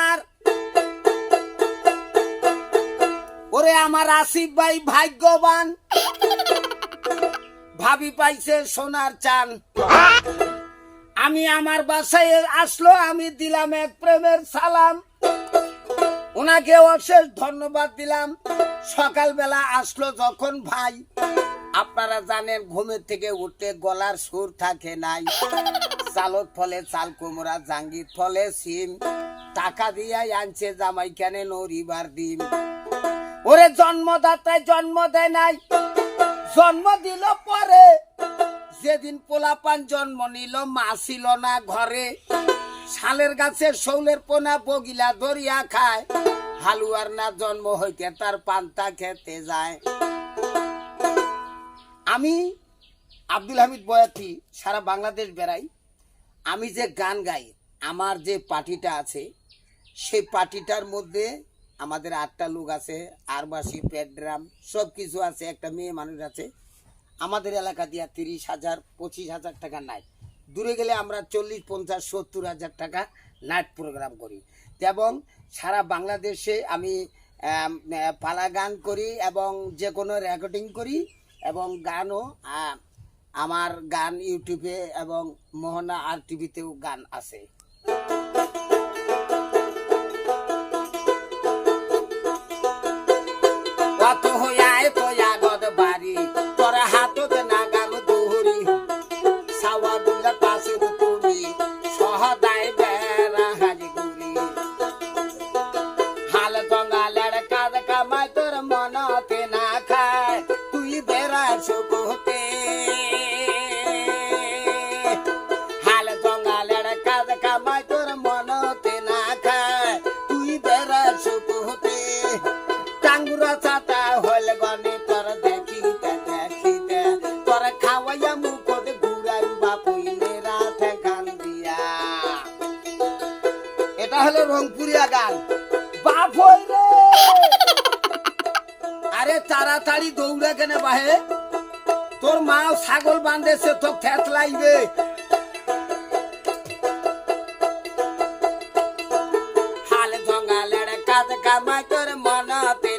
আমার। ওরে আমার আসিফ ভাই ভাগ্যবান। ভাবি পাইছে সোনার চান। আমি আমার বাসায় আসলো, আমি দিলাম এক প্রেমের সালাম। ওনাকে অশেষ ধন্যবাদ দিলাম। সকালবেলা আসলো যখন ভাই। আপনারা জানেন, ঘুমের থেকে উঠতে গলার সুর থাকে নাই। চালক ফলে চাল কুমড়া, জাঙ্গির ফলে সিম। টাকা দিয়ে আনছে জামাই কেন নরিবার দিন। ওরে জন্মদাতায় জন্ম দেয় নাই। জন্ম দিল পরে। যেদিন পোলাপান জন্ম নিল, মা ছিল না ঘরে। শালের গাছে শৌলের পোনা বগিলা দরিয়া খায়। হালুয়ার না জন্ম হইতে তার পান্তা খেতে যায়। আমি আব্দুল হামিদ বয়াতি, সারা বাংলাদেশ বেড়াই। আমি যে গান গাই, আমার যে পার্টিটা আছে সেই পার্টিটার মধ্যে আমাদের আটটা লোক আছে, আরবাসি পেড্রাম সব কিছু আছে, একটা মেয়ে মানুষ আছে। আমাদের এলাকা দিয়া তিরিশ হাজার, পঁচিশ হাজার টাকা নাই দূরে গেলে আমরা চল্লিশ, পঞ্চাশ, সত্তর হাজার টাকা নাইট প্রোগ্রাম করি। এবং সারা বাংলাদেশে আমি পালা গান করি এবং যে কোনো রেকর্ডিং করি এবং গানও আমার গান ইউটিউবে এবং মোহনা আর টিভিতেও গান আছে। খাওয়াইয়া মুখত ঘুরাই বাপুইলে রাতে গান দিয়া এটা হলো রংপুরিয়া গান। বাপ হই রে! আরে তাড়াতাড়ি দৌড়ে কেনে বাহে। তোর মা ছাগল বান্ধেছে তো ফ্যাট লাইবে হাল জঙ্গালের কাজ কামাই তোর মনতে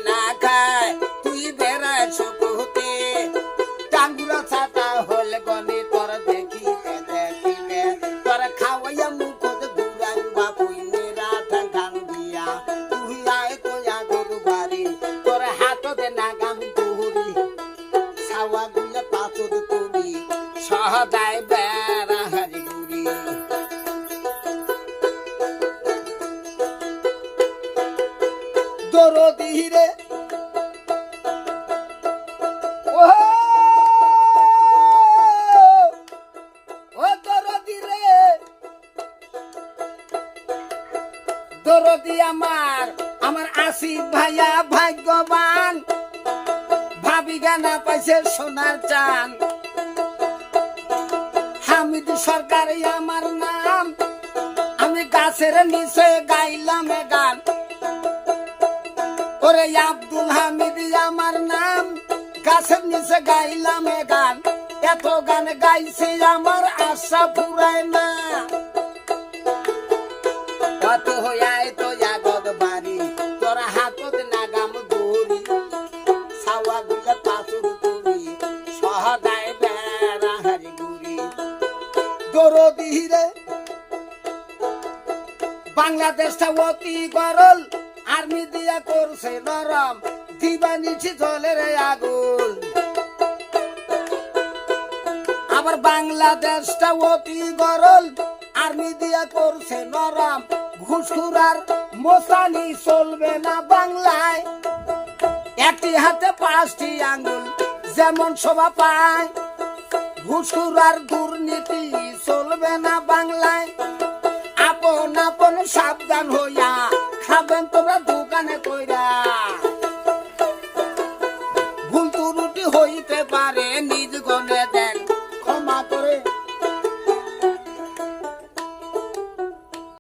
সহদায় বেড়া হারি গুড়ি। দরদি রে ও ও দরদি রে। দরদি আমার আমার আসিফ ভাইয়া ভাগ্যবান। ভাবি গানা পাইছে সোনার চান। হামিদ সরকারি, আমার নাম। আমি গাছের নিচে গাইলাম গান। ওরে আব্দুল হামিদ, আমার নাম। গাছের নিচে গাইলাম গান। এত গান গাইছি, আমার আশা ফুরায় না। কত হইয়ায় তো জাগত বাড়ি, তোর হাতত নাগাম দৌড়ি সাওয়া গুলে বাংলাদেশটা অতি গরল আর্মি দিয়া করছে নরম দিবা নিচে জলের আগুন। আবার বাংলাদেশটা অতি গরল আর্মি দিয়া করছে নরম ঘুষখুরার মোসানি চলবে না বাংলায়। একটি হাতে পাঁচটি আঙ্গুল যেমন শোভা পায় ঘুষখুরার দুর্নীতি হইতে পারে নিজ